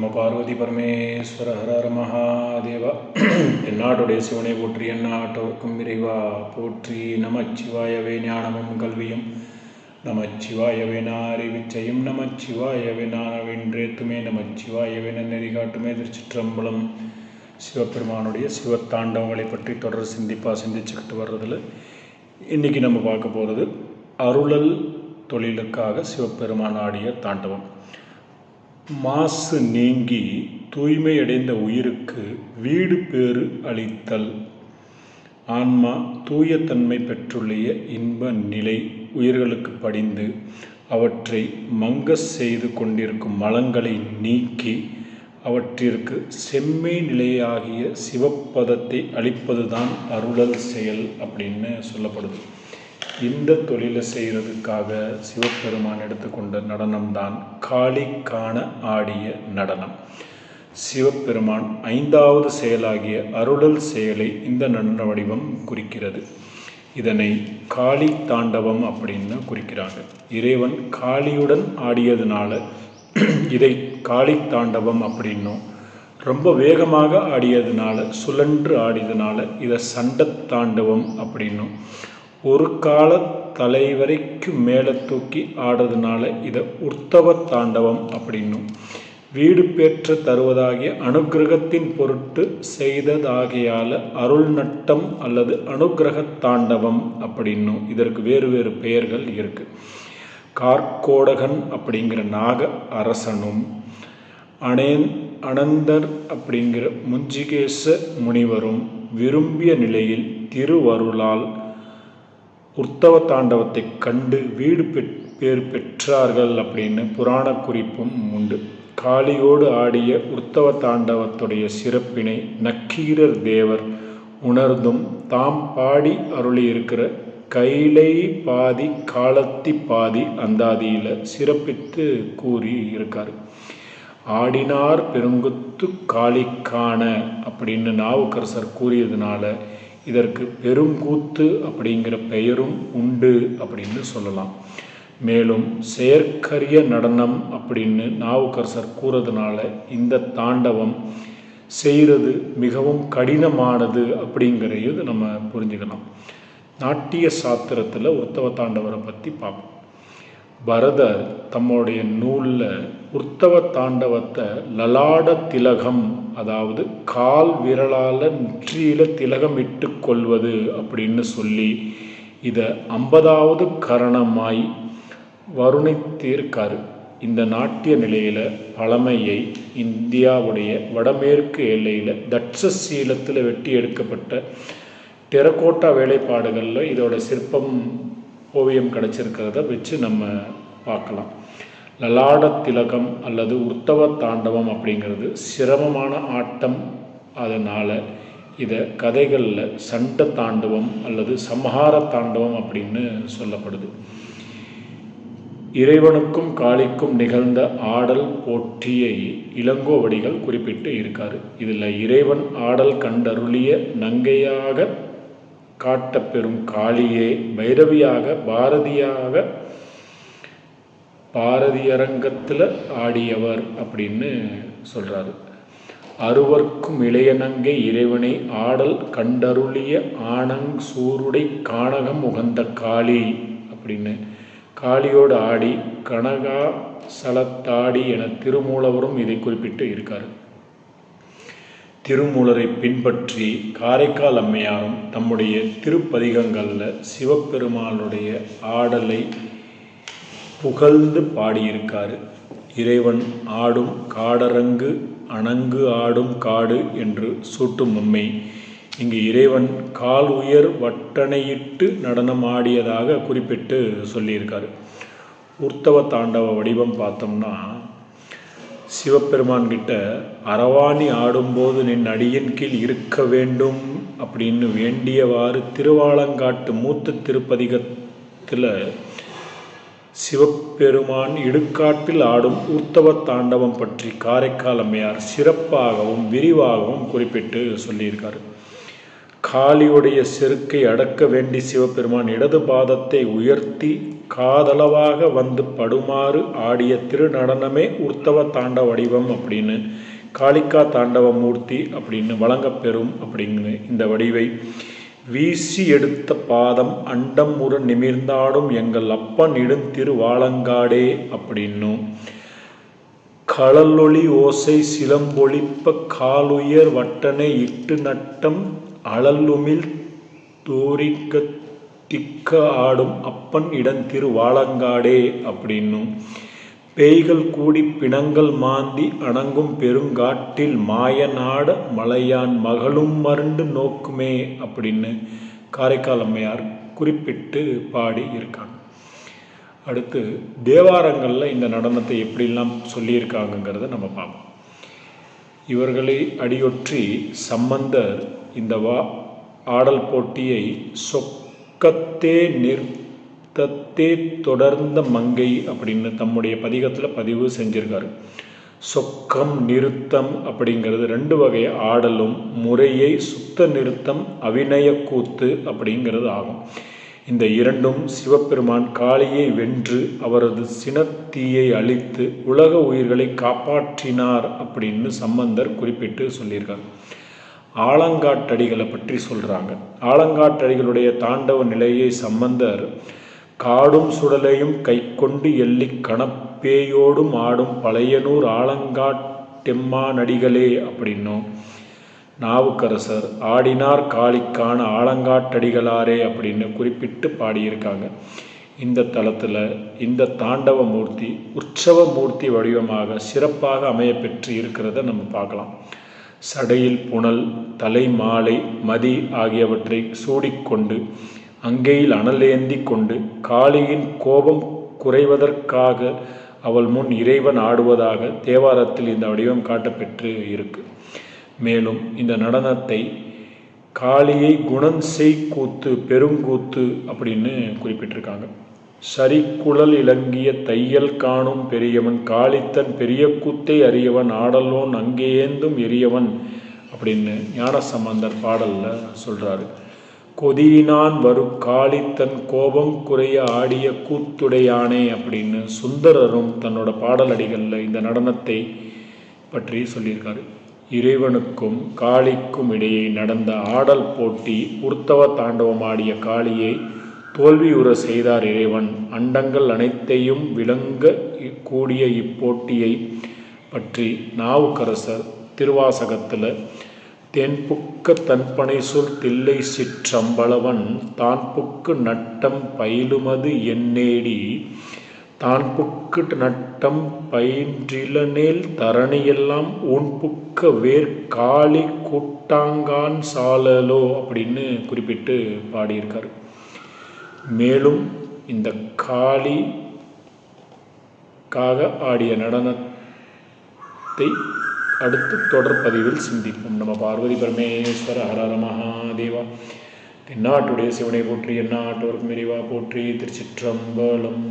நம பார்வதி பரமேஸ்வர ஹரஹர மகாதேவா. எந்நாட்டுடைய சிவனை போற்றி எந்நாட்டவர்க்கும் இறைவா போற்றி. நமச்சிவாயவே ஞானமும் கல்வியும். நமச்சிவாயவே நாரிவிச்சையும் நமச்சிவாயவே நானவென்றேத்துமே நமச்சிவாயவே நன்னெறி காட்டுமே திருச்சிற்றம்பலம் சிவபெருமானுடைய சிவத்தாண்டவங்களை பற்றி தொடர் சிந்திப்பாக சிந்திச்சுக்கிட்டு வர்றதில் இன்றைக்கி நம்ம பார்க்க போகிறது அருளல் தொழிலுக்காக சிவபெருமான் ஆடிய தாண்டவம். மாசு நீங்கி தூய்மையடைந்த உயிருக்கு வீடு பேறு அளித்தல். ஆன்மா தூயத்தன்மை பெற்றுள்ள இன்ப நிலை உயிர்களுக்கு படிந்து அவற்றை மங்க செய்து கொண்டிருக்கும் மலங்களை நீக்கி அவற்றிற்கு செம்மை நிலையாகிய சிவப்பதத்தை அளிப்பதுதான் அருளல் செயல் அப்படின்னு சொல்லப்படுது. இந்த தொழிலை செய்கிறதுக்காக சிவபெருமான் எடுத்துக்கொண்ட நடனம்தான் காளிக்கான ஆடிய நடனம். சிவபெருமான் ஐந்தாவது செயலாகிய அருளல் செயலை இந்த நடன வடிவம் குறிக்கிறது. இதனை காளி தாண்டவம் அப்படின்னு குறிக்கிறாங்க. இறைவன் காளியுடன் ஆடியதுனால இதை காளி தாண்டவம் அப்படின்னும் ரொம்ப வேகமாக ஆடியதுனால சுழன்று ஆடியதுனால இதை சண்ட தாண்டவம் அப்படின்னும் ஒரு கால தலைவரைக்கு மேலே தூக்கி ஆடுறதுனால இதை உற்சவ தாண்டவம் அப்படின்னும். வீடு பெற்று தருவதாகிய அனுகிரகத்தின் பொருட்டு செய்ததாகியால அருள் நட்டம் அல்லது அனுகிரக தாண்டவம் அப்படின்னும். இதற்கு வேறு வேறு பெயர்கள் இருக்கு. கார்கோடகன் அப்படிங்கிற நாக அரசனும் அனேன் அனந்தர் அப்படிங்கிற முஞ்சிகேச முனிவரும் விரும்பிய நிலையில் திருவருளால் உத்தவ தாண்டவத்தை கண்டு வீடு பேர் பெற்றார்கள் அப்படின்னு புராண குறிப்பும் உண்டு. காளியோடு ஆடிய உத்தவ தாண்டவத்துடைய சிறப்பினை நக்கீரர் தேவர் உணர்ந்தும் தாம் பாடி அருளி இருக்கிற கைலை பாதி காலத்தி பாதி அந்தாதியில் சிறப்பித்து கூறி இருக்கார் ஆடினார் பெருங்குத்து காளிக்கான அப்படின்னு நாவுக்கரசர் கூறியதுனால இதற்கு பெருங்கூத்து அப்படிங்கிற பெயரும் உண்டு அப்படின்னு சொல்லலாம். மேலும் செயற்கரிய நடனம் அப்படின்னு நாவுக்கரசர் கூறதுனால இந்த தாண்டவம் செய்கிறது மிகவும் கடினமானது அப்படிங்கிறது நம்ம புரிஞ்சுக்கலாம். நாட்டிய சாத்திரத்தில் உத்தவ தாண்டவரை பற்றி பார்ப்போம். பரதர் தம்முடைய நூலில் உத்தவ தாண்டவத்தை லலாட திலகம் அதாவது கால் விரலால் நெற்றியில் திலகம் இட்டு கொள்வது அப்படின்னு சொல்லி இதை ஐம்பதாவது கரணமாய் வருணித்திருக்காரு இந்த நாட்டிய நிலையில் பழமையை இந்தியாவுடைய வடமேற்கு எல்லையில் தட்சசீலத்தில் வெட்டி எடுக்கப்பட்ட டெரகோட்டா வேலைப்பாடுகளில் இதோட சிற்பம் ஓவியம் கிடச்சிருக்கிறத வச்சு நம்ம பார்க்கலாம். லலாட திலகம் அல்லது உத்தவ தாண்டவம் அப்படிங்கிறது சிரமமான ஆட்டம் அதனால் இதை கதைகளில் சண்ட தாண்டவம் அல்லது சம்ஹார தாண்டவம் அப்படின்னு சொல்லப்படுது. இறைவனுக்கும் காளிக்கும் நிகழ்ந்த ஆடல் போட்டியை இளங்கோவடிகள் குறிப்பிட்டு இருக்கார். இதில் இறைவன் ஆடல் கண்டருளிய நங்கையாக காட்டப்பெறும் காளியே பைரவியாக பாரதியாக பாரதியரங்கத்தில் ஆடியவர் அப்படின்னு சொல்கிறாரு அறுவர்க்கும் இளையநங்கை இறைவனை ஆடல் கண்டருளிய ஆனங் சூருடை கானகம் உகந்த காளி அப்படின்னு. காளியோடு ஆடி கனகா சலத்தாடி என திருமூலவரும் இதை குறிப்பிட்டு இருக்கார். திருமூலரை பின்பற்றி காரைக்கால் அம்மையாரும் தம்முடைய திருப்பதிகங்களில் சிவபெருமானுடைய ஆடலை புகழ்ந்து பாடியிருக்காரு. இறைவன் ஆடும் காடரங்கு அணங்கு ஆடும் காடு என்று சூட்டும் உண்மை. இங்கு இறைவன் கால் உயர் வட்டணையிட்டு நடனம் ஆடியதாக குறிப்பிட்டு சொல்லியிருக்காரு. உர்த்தவ தாண்டவ வடிவம் பார்த்தோம்னா சிவபெருமான் கிட்ட அரவாணி ஆடும்போது நின் அடியின் கீழ் இருக்க வேண்டும் அப்படின்னு வேண்டியவாறு திருவாலங்காட்டு மூத்த திருப்பதிகத்தில் சிவபெருமான் இடுக்காட்டில் ஆடும் உத்தவ தாண்டவம் பற்றி காரைக்கால் அம்மையார் சிறப்பாகவும் விரிவாகவும் குறிப்பிட்டு சொல்லியிருக்கார். காளியுடைய செருக்கை அடக்க வேண்டி சிவபெருமான் இடது பாதத்தை உயர்த்தி காதளவாக வந்து படுமாறு ஆடிய திருநடனமே உத்தவ தாண்டவ வடிவம் அப்படின்னு காளிக்கா தாண்டவ மூர்த்தி அப்படின்னு வழங்கப்பெறும் அப்படின்னு இந்த வடிவை வீசி எடுத்த பாதம் அண்டம் முற நிமிர்ந்தாடும் எங்கள் அப்பன் இடுந்திருவாலங்காடே அப்படின்னும். களலொளி ஓசை சிலம்பொழிப்ப காலுயர் வட்டனை இட்டு நட்டம் அழலுமிழ் தோரிக்க திக்க ஆடும் அப்பன் இடந்திருவாலங்காடே அப்படின்னும். பேய்கள் கூடி பிணங்கள் மாந்தி அணங்கும் பெருங்காட்டில் மாயநாட மலையான் மகளும் மருண்டு நோக்குமே அப்படின்னு காரைக்கால் அம்மையார் குறிப்பிட்டு பாடி இருக்காங்க. அடுத்து தேவாரங்களில் இந்த நடனத்தை எப்படிலாம் சொல்லியிருக்காங்கங்கிறத நம்ம பார்ப்போம். இவர்களை அடியொற்றி சம்பந்தர் இந்த வா ஆடல் போட்டியை சொக்கத்தே தத்தே தொடர்ந்த மங்கை அப்படின்னு தம்முடைய பதிகத்தில் பதிவு செஞ்சிருக்காரு. சொக்கம் நிறுத்தம் அப்படிங்கிறது ரெண்டு வகை ஆடலும் முறையை சுத்த நிறுத்தம் அவிநயக்கூத்து கூத்து அப்படிங்கிறது ஆகும். இந்த இரண்டும் சிவபெருமான் காளியை வென்று அவரது சினத்தீயை அழித்து உலக உயிர்களை காப்பாற்றினார் அப்படின்னு சம்பந்தர் குறிப்பிட்டு சொல்லியிருக்காங்க ஆலங்காட்டடிகளை பற்றி சொல்கிறாங்க ஆலங்காட்டடிகளுடைய தாண்டவ நிலையை சம்பந்தர் காடும் சுடலையும் கை கொண்டு எள்ளி கணப்பேயோடும் ஆடும் பழையனூர் ஆலங்காட்டெம்மானடிகளே அப்படின்னும். நாவுக்கரசர் ஆடினார் காளிக்கான ஆலங்காட்டடிகளாரே அப்படின்னு குறிப்பிட்டு பாடியிருக்காங்க. இந்த தளத்தில் இந்த தாண்டவ மூர்த்தி உற்சவ மூர்த்தி வடிவமாக சிறப்பாக அமையப்பெற்று இருக்கிறத நம்ம பார்க்கலாம். சடையில் புனல் தலை மாலை மதி ஆகியவற்றை சூடிக்கொண்டு அங்கேயில் அனலேந்தி கொண்டு காளியின் கோபம் குறைவதற்காக அவள் முன் இறைவன் ஆடுவதாக தேவாரத்தில் இந்த வடிவம் காட்டப்பெற்று இருக்கு. மேலும் இந்த நடனத்தை காளியை குணம் செய் கூத்து பெருங்கூத்து அப்படின்னு குறிப்பிட்டிருக்காங்க. சரிக்குழல் இலங்கிய தையல் காணும் பெரியவன் காளித்தன் பெரிய கூத்தை அறியவன் ஆடலோன் அங்கேந்தும் எரியவன் அப்படின்னு ஞானசம்பந்தர் பாடலில் சொல்கிறாரு கொதியினான் வரு தன் கோபம் குறைய ஆடிய கூத்துடையானே அப்படின்னு சுந்தரரும் தன்னோட பாடலடிகளில் இந்த நடனத்தை பற்றி சொல்லியிருக்காரு. இறைவனுக்கும் காளிக்கும் இடையே நடந்த ஆடல் போட்டி உர்த்தவ தாண்டவமாடிய காளியை தோல்வியுற செய்தார் இறைவன். அண்டங்கள் அனைத்தையும் விளங்க கூடிய இப்போட்டியை பற்றி நாவுக்கரசர் திருவாசகத்தில் தென்புக்க தன்பனை சொல் தில்லை சிற்றம்பளவன் தான்புக்கு நட்டம் பயிலுமது எண்ணேடி தான்புக்கு நட்டம் பயின்றிலனேல் தரணியெல்லாம் ஊன்புக்க வேர் காளி கூட்டாங்கான் சாலலோ அப்படின்னு குறிப்பிட்டு பாடியிருக்கார். மேலும் இந்த காளிக்காக ஆடிய நடனத்தை அடுத்து தொடர் பதிவில் சிந்திப்போம். நம்ம பார்வதி பரமேஸ்வர ஹரர மகாதேவா. தென்னாட்டுடைய சிவனை போற்றி எந்நாட்டோருக்கு மெரிவா போற்றி திருச்சிற்றம்பலம்.